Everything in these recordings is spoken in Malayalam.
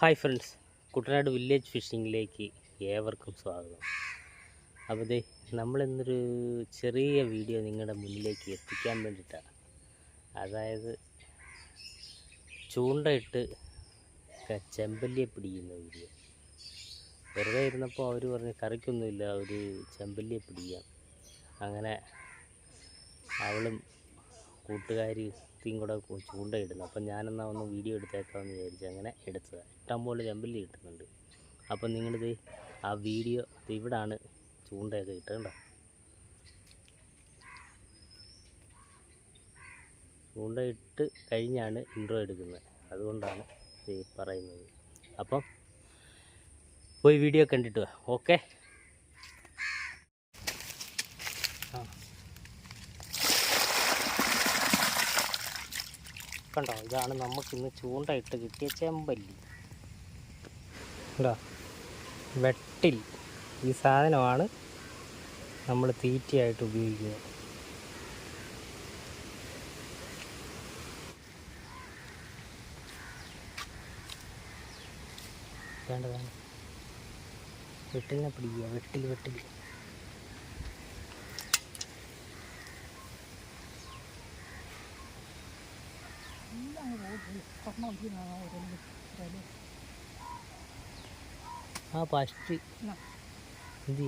Hi friends. കുട്ടനാട് വില്ലേജ് ഫിഷിങ്ങിലേക്ക് ഏവർക്കും സ്വാഗതം. അപ്പോൾ ദേ നമ്മളിന്നൊരു ചെറിയ വീഡിയോ നിങ്ങളുടെ മുന്നിലേക്ക് എത്തിക്കാൻ വേണ്ടിയിട്ടാണ്. അതായത് ചൂണ്ടയിട്ട് ചെമ്പല്ലിയെ പിടിക്കുന്ന വീഡിയോ. വെറുതെ ഇരുന്നപ്പോൾ അവർ പറഞ്ഞ് കറിക്കൊന്നുമില്ല ഒരു ചെമ്പല്ലിയെ പിടിക്കാം. അങ്ങനെ അവളും കൂട്ടുകാരിയും കൂടെ ചൂണ്ട ചൂണ്ടയിടുന്നു. അപ്പം ഞാനെന്നാ ഒന്ന് വീഡിയോ എടുത്തേക്കാമെന്ന് വിചാരിച്ച് അങ്ങനെ എടുത്തതാണ് ഇഷ്ടംപോലെ ചെമ്പല്ലി കിട്ടുന്നുണ്ട്. അപ്പം നിങ്ങളിത് ആ വീഡിയോ ഇവിടാണ് ചൂണ്ടയൊക്കെ ഇട്ടത് കണ്ടോ ചൂണ്ടയിട്ട് കഴിഞ്ഞാണ് ഇൻട്രോ എടുക്കുന്നത്. അതുകൊണ്ടാണ് പറയുന്നത്. അപ്പം പോയി വീഡിയോ കണ്ടിട്ട് ഓക്കെ കണ്ടോ? ഇതാണ് നമുക്കിന്ന് ചൂണ്ടയിട്ട് കിട്ടിയ ചെമ്പല്ലി. കണ്ടോ? വെട്ടിൽ ഈ സാധനമാണ് നമ്മൾ തീറ്റയായിട്ട് ഉപയോഗിക്കുക. വേണ്ട വേണ്ട. വെട്ടിലിനെ പിടിക്കുക. വെട്ടിൽ വെട്ടിൽ. ആ ഫസ്റ്റ് എന്ത്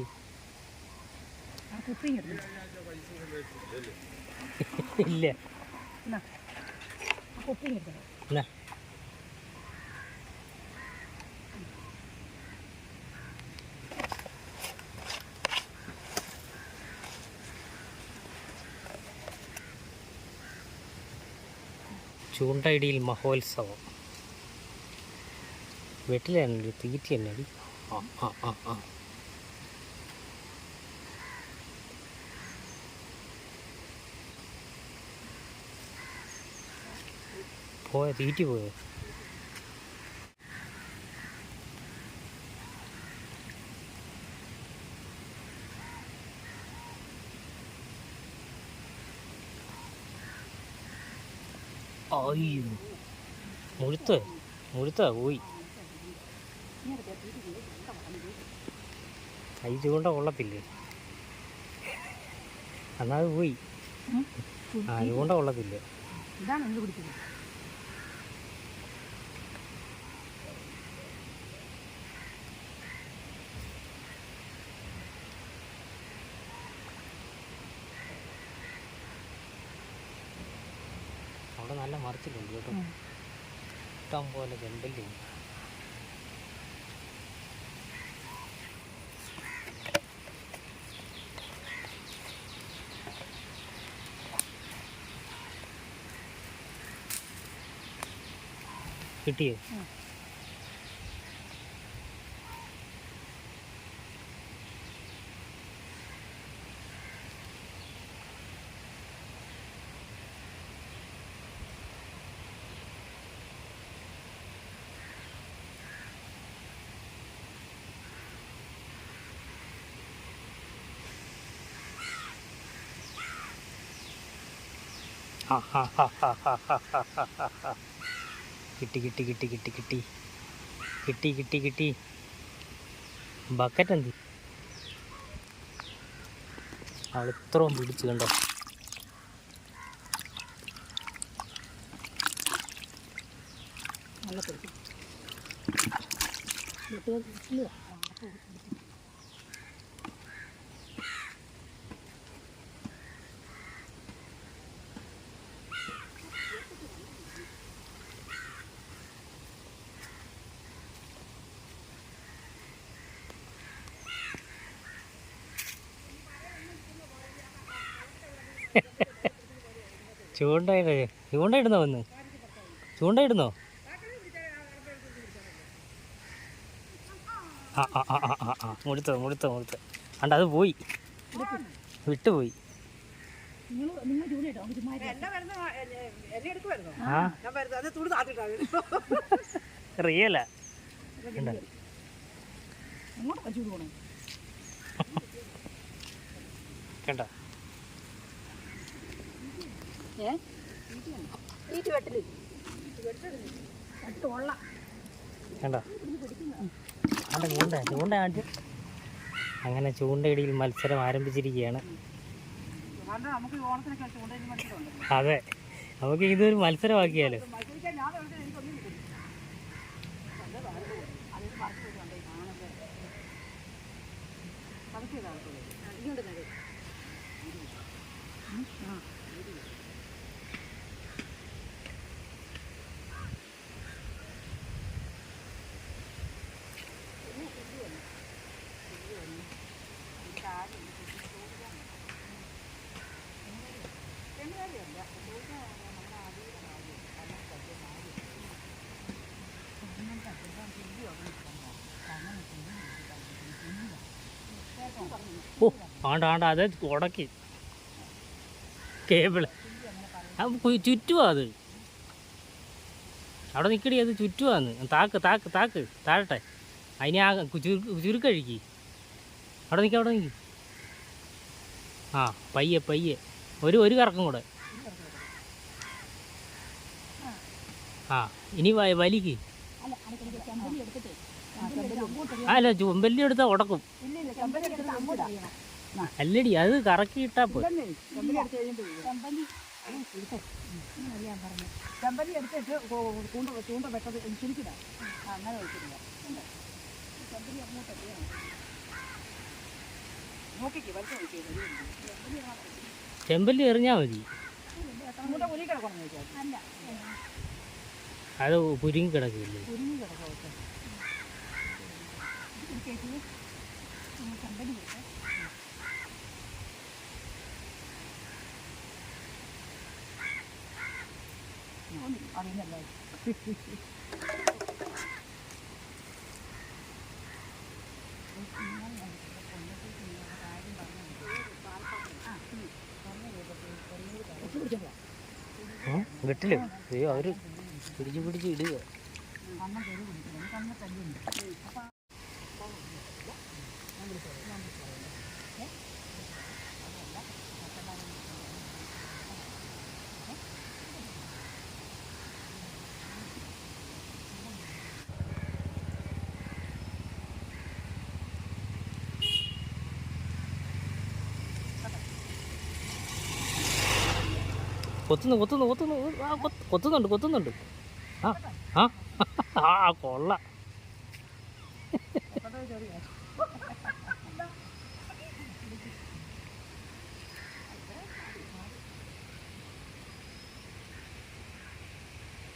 ഇല്ല. കൊപ്പിങ്ങെടുക്കണം ചൂണ്ടയിടിയിൽ മഹോത്സവം. വീട്ടിലാണല്ലോ തീറ്റ തന്നെ അടി. ആ ആ ആ ആ. പോയ തീറ്റി പോയോ? അയ്യോ മുഴുത്ത മുഴുത്ത പോയി കൈ ചൂണ്ട കൊള്ളത്തില്ലേ എന്നാ അത് പോയി ആ ചൂണ്ട കൊള്ളത്തില്ല ഇതാണ് എന്ത് പിടിച്ചത് അവിടെ നല്ല മറിച്ചിട്ടുണ്ട് കേട്ടോ. ഇഷ്ടം പോലെ ചെമ്പല്ലി കിട്ടിയോ? കിട്ടി കിട്ടി കിട്ടി കിട്ടി കിട്ടി. കിട്ടി കിട്ടി കിട്ടി. ബക്കറ്റ് എന്ത്? ഇത്രയും പിടിച്ച് കണ്ടോ? നല്ല ചൂണ്ടയിട ചൂണ്ടയിടുന്നോ വന്ന് ചൂണ്ടയിടുന്നോ? ആ ആ ആ ആ ആ ആ. മുടുത്തോ മുടുത്തോ മുടുത്ത. അണ്ട അത് പോയി. വിട്ടുപോയി. നിങ്ങൾ നിങ്ങൾ അങ്ങനെ ചൂണ്ടയിടിയിൽ മത്സരം ആരംഭിച്ചിരിക്കുകയാണ്. അതെ നമുക്ക് ഇതൊരു മത്സരമാക്കിയാലോ? അതൊക്കെ ആണ്ട ആണ്ട അത് ഉടക്കി. കേബിൾ. ആ കു- ചുറ്റുവാ അത്. അവിടെ നിൽക്കടി അത് ചുറ്റുവാന്ന്. താക്ക് താക്ക് താക്ക്. താഴട്ടെ. അതിനെ ആ ചുരു ചുരുക്ക് ചുരുക്കഴുകി അവിടെ നിൽക്കുക അവിടെ നിൽക്കി ആ പയ്യെ പയ്യെ. ഒരു ഒരു കറക്കം കൂടെ. ആ ഇനി വലിക്ക്. അല്ല ചുമ്പല്ലി എടുത്താൽ ഉടക്കും. അല്ലടി അത് കറക്കി ഇട്ടാ പോയി ചെമ്പല്ലി എടുത്തിട്ട് ചൂണ്ട ചൂണ്ട വെട്ടത് അങ്ങനെ വെച്ചിട്ടില്ല ചെമ്പല്ലി അങ്ങോട്ട് അറിയണം നോക്കിക്ക് വലിച്ചു നോക്കിയത് ചെമ്പല്ലി എറിഞ്ഞാൽ മതി. അത് പുരുങ്ങി കിടക്കില്ലേ? കുരുങ്ങി കിടക്കാം ചെമ്പല്ലി വെട്ടിൽ അയ്യോ അവർ പിടിച്ച് പിടിച്ച് ഇടുക. കൊത്തുന്നു കൊത്തുന്നു കൊത്തുന്നു. കൊത്തുന്നുണ്ട് കൊത്തുന്നുണ്ട്. ആ ആ. ആ കൊള്ള.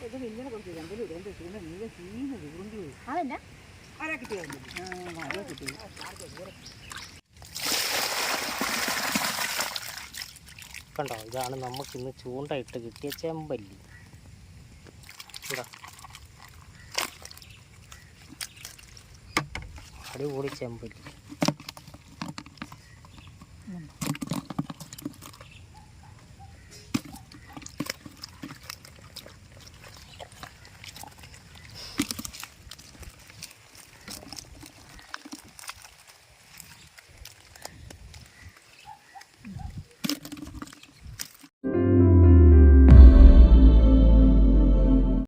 ഇത് ആരാ കിട്ടിയാ ചെമ്പല്ലി കണ്ടോ? ഇതാണ് നമുക്ക് ഇന്ന് ചൂണ്ടയിട്ട് കിട്ടിയ ചെമ്പല്ലി. ഇതാ. അടിപൊളി ചെമ്പല്ലി.